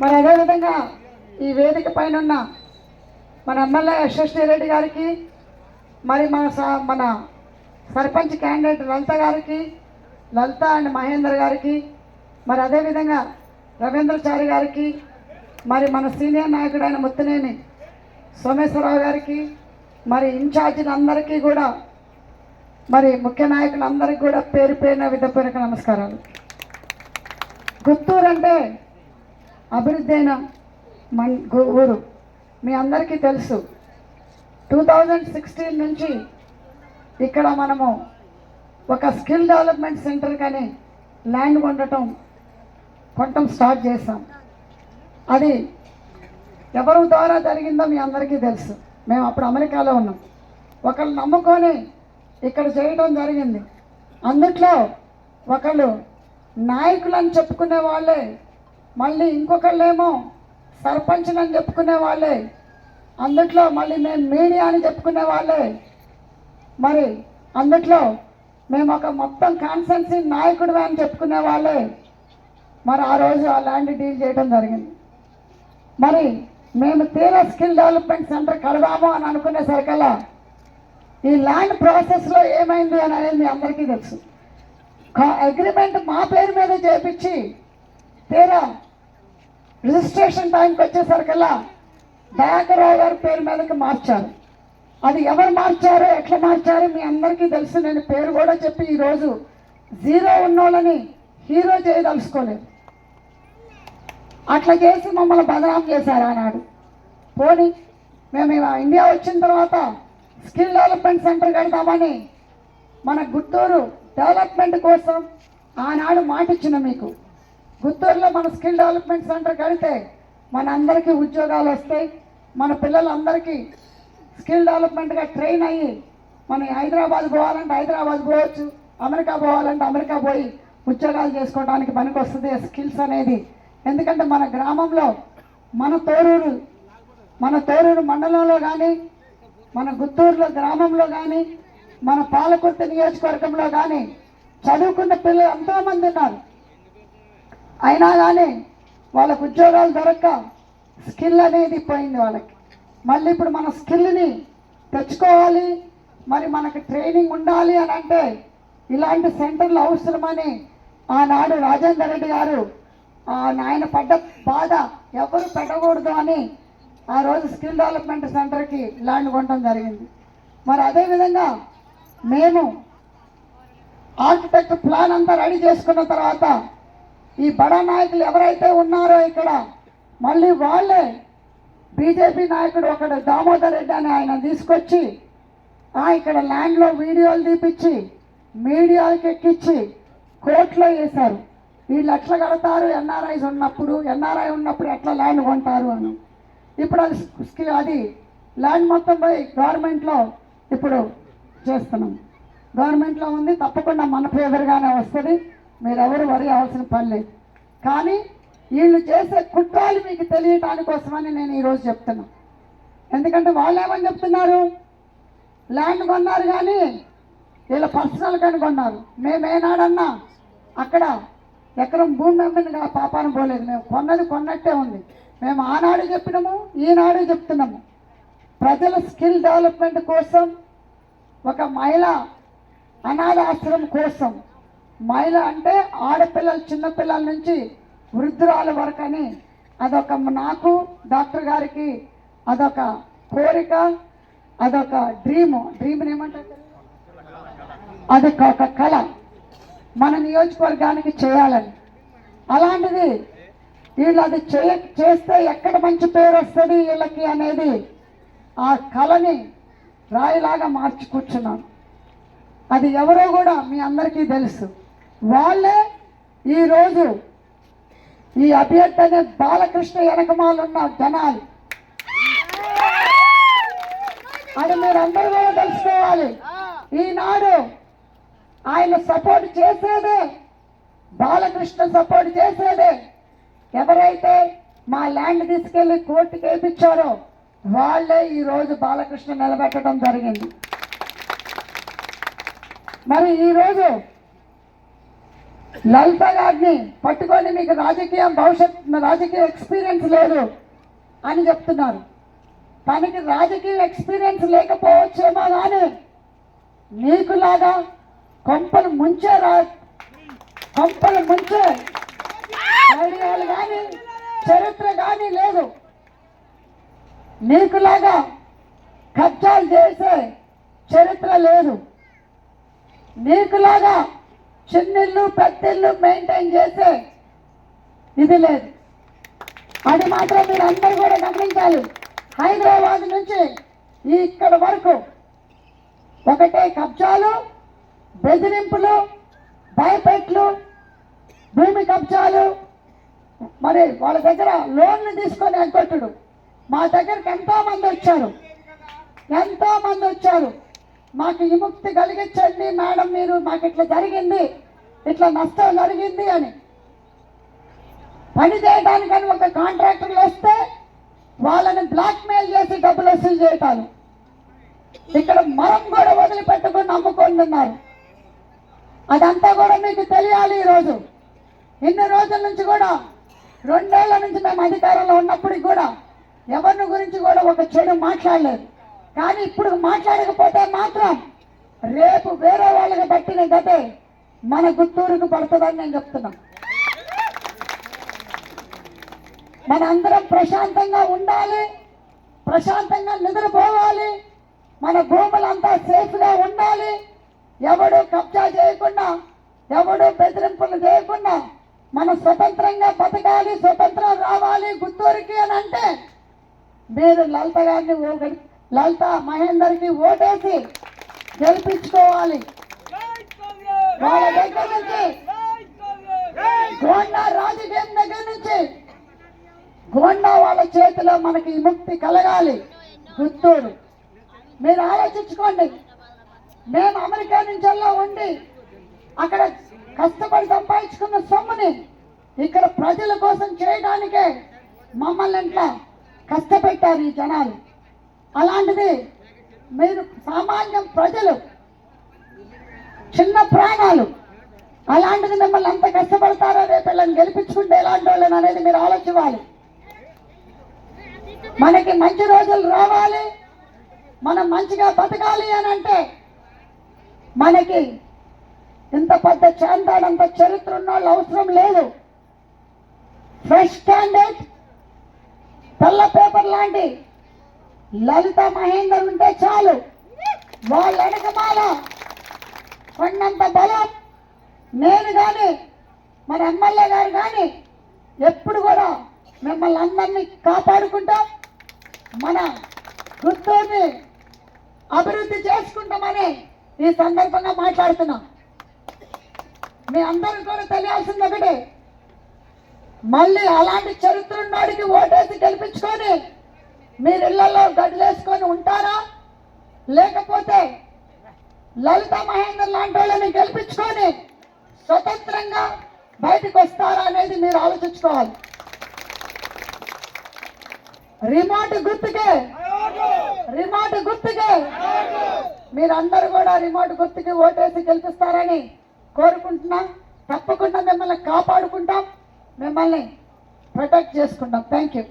మరి అదేవిధంగా ఈ వేదిక పైన ఉన్న మన ఎమ్మెల్యే యశస్వి రెడ్డి గారికి మరి మన స- మన సర్పంచ్ క్యాండిడేట్ లలిత గారికి లలిత అండ్ మహేందర్ గారికి మరి అదేవిధంగా రవీంద్రచారి గారికి మరి మన సీనియర్ నాయకుడైన ముత్తినేని సోమేశ్వరరావు గారికి మరి ఇన్ఛార్జీలందరికీ కూడా మరి ముఖ్య నాయకులందరికీ కూడా పేరు పేరున విధపూర్వక నమస్కారాలు. గుత్తూరు అంటే అభివృద్ధి అయిన మన్ గు- ఊరు. మీ అందరికీ తెలుసు. టూ థౌజండ్ సిక్స్టీన్ నుంచి ఇక్కడ మనము ఒక స్కిల్ డెవలప్మెంట్ సెంటర్ కానీ ల్యాండ్ కొనటం కొనటం స్టార్ట్ చేసాం అది ఎవరి ద్వారా జరిగిందో మీ అందరికీ తెలుసు. మేము అప్పుడు అమెరికాలో ఉన్నాం. ఒకళ్ళు నమ్ముకొని ఇక్కడ చేయడం జరిగింది. అందుట్లో ఒకళ్ళు నాయకులని చెప్పుకునే వాళ్ళే. మళ్ళీ ఇంకొకళ్ళేమో సర్పంచ్లని చెప్పుకునే వాళ్ళే. అందుట్లో మళ్ళీ మేము మీడియా అని చెప్పుకునే వాళ్ళే. మరి అందుట్లో మేము ఒక మొత్తం కాన్సెన్సీ నాయకుడు అని చెప్పుకునే వాళ్ళే. మరి ఆ రోజు ఆ ల్యాండ్ డీల్ చేయడం జరిగింది. మరి మేము తీరా స్కిల్ డెవలప్మెంట్ సెంటర్ కడదాము అని అనుకునేసరికల్లా ఈ ల్యాండ్ ప్రాసెస్లో ఏమైంది అని అనేది మీ అందరికీ తెలుసు. అగ్రిమెంట్ మా పేరు మీద చేపించి తీరా రిజిస్ట్రేషన్ టైంకి వచ్చేసరికల్లా దయాకరావు గారి పేరు మీదకి మార్చారు. అది ఎవరు మార్చారో ఎట్లా మార్చారో మీ అందరికీ తెలుసు. నేను పేరు కూడా చెప్పి ఈరోజు జీరో ఉన్నోళ్ళని హీరో చేయదలుచుకోలేదు. అట్లా చేసి మమ్మల్ని బదనాం చేశారు ఆనాడు. పోనీ మేము ఇలా ఇండియా వచ్చిన తర్వాత స్కిల్ డెవలప్మెంట్ సెంటర్ కడతామని మన గుంటూరు డెవలప్మెంట్ కోసం ఆనాడు మాట ఇచ్చిన మీకు. గుంటూరులో మన స్కిల్ డెవలప్మెంట్ సెంటర్ కడితే మన అందరికీ ఉద్యోగాలు వస్తాయి. మన పిల్లలందరికీ స్కిల్ డెవలప్మెంట్గా ట్రైన్ అయ్యి మనం హైదరాబాద్ పోవాలంటే హైదరాబాద్ పోవచ్చు అమెరికా పోవాలంటే అమెరికా పోయి ఉద్యోగాలు చేసుకోవడానికి పనికి వస్తుంది స్కిల్స్ అనేది. ఎందుకంటే మన గ్రామంలో మన తోరూరు మన తోరూరు మండలంలో కానీ మన గుత్తూరులో గ్రామంలో కానీ మన పాలకుర్తి నియోజకవర్గంలో కానీ చదువుకున్న పిల్లలు ఎంతోమంది ఉన్నారు. అయినా కానీ వాళ్ళకు ఉద్యోగాలు దొరక్క స్కిల్ అనేది పోయింది వాళ్ళకి. మళ్ళీ ఇప్పుడు మన స్కిల్ని తెచ్చుకోవాలి మరి మనకి ట్రైనింగ్ ఉండాలి అని అంటే ఇలాంటి సెంటర్లు అవసరమని ఆనాడు రాజేందర్ రెడ్డి గారు ఆ ఆయన పడ్డ బాధ ఎవరు పెట్టకూడదు అని ఆ రోజు స్కిల్ డెవలప్మెంట్ సెంటర్కి ల్యాండ్ కొనడం జరిగింది. మరి అదేవిధంగా మేము ఆర్కిటెక్ట్ ప్లాన్ అంతా రెడీ చేసుకున్న తర్వాత ఈ బడా నాయకులు ఎవరైతే ఉన్నారో ఇక్కడ మళ్ళీ వాళ్ళే బీజేపీ నాయకుడు ఒకడు దామోదర్ రెడ్డి అని ఆయన తీసుకొచ్చి ఆ ఇక్కడ ల్యాండ్లో వీడియోలు తీపిచ్చి మీడియాకి ఎక్కించి కోర్టులో వేశారు. వీళ్ళు ఎట్లా కడతారు ఎన్ఆర్ఐస్ ఉన్నప్పుడు ఎన్ఆర్ఐ ఉన్నప్పుడు ఎట్లా ల్యాండ్ కొంటారు అని. ఇప్పుడు అది అది ల్యాండ్ మొత్తం పోయి గవర్నమెంట్లో ఇప్పుడు చేస్తున్నాం. గవర్నమెంట్లో ఉంది తప్పకుండా మన ఫేవర్గానే వస్తుంది. మీరెవరు వరి అవ్వాల్సిన పని లేదు. కానీ వీళ్ళు చేసే కుట్రాలు మీకు తెలియటాని కోసమని నేను ఈరోజు చెప్తున్నా. ఎందుకంటే వాళ్ళు ఏమని చెప్తున్నారు? ల్యాండ్ కొన్నారు కానీ వీళ్ళ పర్సనల్ కానీ కొన్నారు. మేము ఏనాడన్నా అక్కడ ఎకరం భూమి అమ్మిన పాపాను పోలేదు. మేము కొన్నది కొన్నట్టే ఉంది. మేము ఆనాడు చెప్పినాము ఈనాడు చెప్తున్నాము. ప్రజల స్కిల్ డెవలప్మెంట్ కోసం ఒక మహిళ అనాథాశ్రమం కోసం మహిళ అంటే ఆడపిల్లలు చిన్నపిల్లల నుంచి వృద్ధురాల వరకు అని అదొక నాకు డాక్టర్ గారికి అదొక కోరిక అదొక డ్రీము. డ్రీమ్ని ఏమంటారు అదొక ఒక కళ. మన నియోజకవర్గానికి చేయాలని. అలాంటిది వీళ్ళు అది చేస్తే ఎక్కడ మంచి పేరు వస్తుంది వీళ్ళకి అనేది ఆ కళని రాయిలాగా మార్చి కూర్చున్నాను. అది ఎవరో కూడా మీ అందరికీ తెలుసు. వాళ్ళే ఈరోజు ఈ అభ్యర్థి అనే బాలకృష్ణ వెనకమాలున్న జనాలు. అది మీరందరూ కూడా తెలుసుకోవాలి. ఈనాడు ఆయన సపోర్ట్ చేసేదే బాలకృష్ణ సపోర్ట్ చేసేదే. ఎవరైతే మా ల్యాండ్ తీసుకెళ్ళి కోర్టుకి వేయించారో వాళ్ళే ఈరోజు బాలకృష్ణ నిలబెట్టడం జరిగింది. మరి ఈరోజు లలిత గారిని పట్టుకొని మీకు రాజకీయ భవిష్యత్ రాజకీయ ఎక్స్పీరియన్స్ లేదు అని చెప్తున్నారు. తనకి రాజకీయ ఎక్స్పీరియన్స్ లేకపోవచ్చేమో కానీ నీకులాగా కొంపలు ముంచే రా కొంపలు ముంచే ఐడియాలు కానీ చరిత్ర కానీ లేదు. మీకులాగా కబ్జాలు చేసే చరిత్ర లేదు. మీకులాగా చిన్నిళ్ళు పెద్దిళ్ళు మెయింటైన్ చేసే ఇది లేదు. అది మాత్రం మీరు అందరూ కూడా గమనించాలి. హైదరాబాద్ నుంచి ఇక్కడ వరకు ఒకటే కబ్జాలు బెదిరింపులు భయపెట్లు భూమి కబ్జాలు. మరి వాళ్ళ దగ్గర లోన్లు తీసుకొని ఎగ్గొట్టుడు మా దగ్గరికి ఎంతో మంది వచ్చారు. ఎంతో మంది వచ్చారు. మాకు విముక్తి కలిగించండి మేడం మీరు మాకు ఇట్లా జరిగింది ఇట్లా నష్టం జరిగింది అని. పని చేయడానికని ఒక కాంట్రాక్టర్లు వస్తే వాళ్ళని బ్లాక్మెయిల్ చేసి డబ్బులు వసూలు చేయటాలు. ఇక్కడ మనం కూడా వదిలిపెట్టుకుని నమ్ముకొని ఉన్నారు అదంతా కూడా మీకు తెలియాలి ఈరోజు. ఇన్ని రోజుల నుంచి కూడా రెండేళ్ళ నుంచి మేము అధికారంలో ఉన్నప్పటికి కూడా ఎవరిని గురించి కూడా ఒక చెడు మాట్లాడలేదు. కానీ ఇప్పుడు మాట్లాడకపోతే మాత్రం రేపు వేరే వాళ్ళకి పట్టిన గతే మన గుత్తూరుకు పడుతుందని నేను చెప్తున్నా మన అందరం ప్రశాంతంగా ఉండాలి ప్రశాంతంగా నిద్రపోవాలి మన భూములంతా సేఫ్గా ఉండాలి. ఎవడు కబ్జా చేయకుండా ఎవడు బెదిరింపులు చేయకుండా మనం స్వతంత్రంగా బతకాలి స్వతంత్రం రావాలి గుత్తూరుకి అని అంటే మీరు లలిత గారిని ఓ- లలిత మహేందర్కి ఓటేసి గెలిపించుకోవాలి. వాళ్ళ దగ్గర నుంచి గోండా రాజకీయం దగ్గర నుంచి గోండా వాళ్ళ చేతిలో మనకి విముక్తి కలగాలి. గుత్తూరు మీరు ఆలోచించుకోండి. మేము అమెరికా నుంచి అలా ఉండి అక్కడ కష్టపడి సంపాదించుకున్న సొమ్ముని ఇక్కడ ప్రజల కోసం చేయడానికే మమ్మల్ని ఇంట్లో కష్టపెట్టారు ఈ జనాలు. అలాంటిది మీరు సామాన్యం ప్రజలు చిన్న ప్రాణాలు అలాంటిది మిమ్మల్ని అంత కష్టపడతారో? రేపు పిల్లల్ని గెలిపించుకుంటే ఎలాంటి వాళ్ళని అనేది మీరు ఆలోచించాలి. మనకి మంచి రోజులు రావాలి. మనం మంచిగా బతకాలి అని అంటే మనకి ఇంత పెద్ద చాందాడంత చరిత్ర ఉన్న వాళ్ళు అవసరం లేదు. ఫ్రెష్ క్యాండిడేట్ తెల్ల పేపర్ లాంటి లలిత మహేందర్ ఉంటే చాలు. వాళ్ళ వెనకమాల కొండంత బలం నేను కానీ మన ఎమ్మెల్యే గారు కానీ ఎప్పుడు కూడా మిమ్మల్ని అందరినీ కాపాడుకుంటాం. మన గుర్తుని అభివృద్ధి చేసుకుంటామని ఈ సందర్భంగా మాట్లాడుతున్నాం. మీ అందరూ కూడా తెలియాల్సింది ఒకటి. మళ్ళీ అలాంటి చరిత్ర ఉన్నాడు గెలిపించుకొని మీరు ఇళ్ళలో గడిలేసుకొని ఉంటారా? లేకపోతే లలిత మహేందర్ లాంటి వాళ్ళని గెలిపించుకొని స్వతంత్రంగా బయటకు వస్తారా అనేది మీరు ఆలోచించుకోవాలి. రిమోట్ గుర్తుకే రిమోట్ గుర్తుకే. మీరందరూ కూడా రిమోట్ గుర్తుకి ఓటేసి గెలిపిస్తారని కోరుకుంటున్నాం. తప్పకుండా మిమ్మల్ని కాపాడుకుంటాం. మిమ్మల్ని ప్రొటెక్ట్ చేసుకుంటాం. Thank you